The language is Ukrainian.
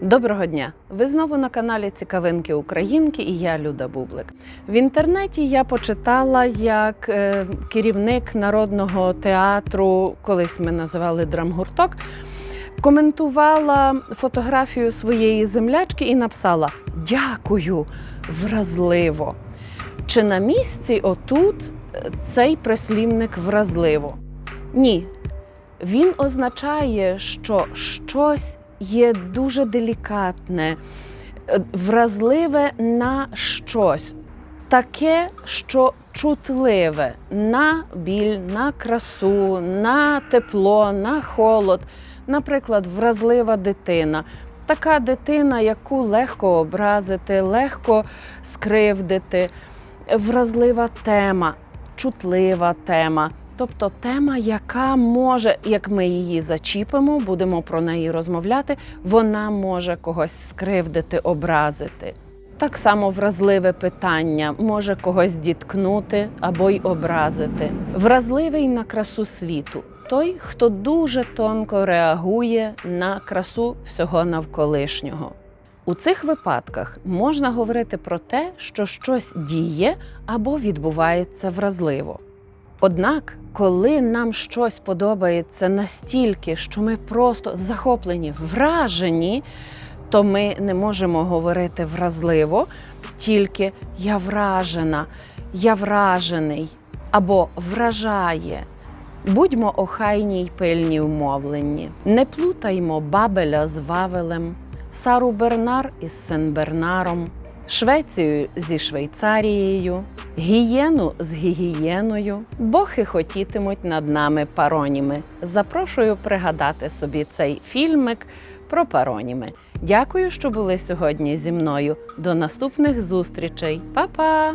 Доброго дня! Ви знову на каналі Цікавинки Українки і я Люда Бублик. В інтернеті я почитала, як е, керівник народного театру, колись ми називали драмгурток, коментувала фотографію своєї землячки і написала Дякую, вразливо. Чи на місці отут е, цей прислівник вразливо? Ні. Він означає, що щось є дуже делікатне, е, вразливе на щось, таке, що чутливе на біль, на красу, на тепло, на холод. Наприклад, вразлива дитина. Така дитина, яку легко образити, легко скривдити, вразлива тема, чутлива тема. Тобто тема, яка може, як ми її зачіпимо, будемо про неї розмовляти, вона може когось скривдити, образити. Так само вразливе питання може когось діткнути або й образити. Вразливий на красу світу той, хто дуже тонко реагує на красу всього навколишнього. У цих випадках можна говорити про те, що щось діє або відбувається вразливо. Однак, коли нам щось подобається настільки, що ми просто захоплені, вражені, то ми не можемо говорити вразливо, тільки я вражена, я вражений або вражає. Будьмо охайні й пильні в мовленні. Не плутаймо Бабеля з Вавелем, Сару Бернар із Сен-Бернаром, Швецію зі Швейцарією, гієну з гігієною, бо хихотітимуть над нами пароніми. Запрошую пригадати собі цей фільмик про пароніми. Дякую, що були сьогодні зі мною. До наступних зустрічей. Па-па!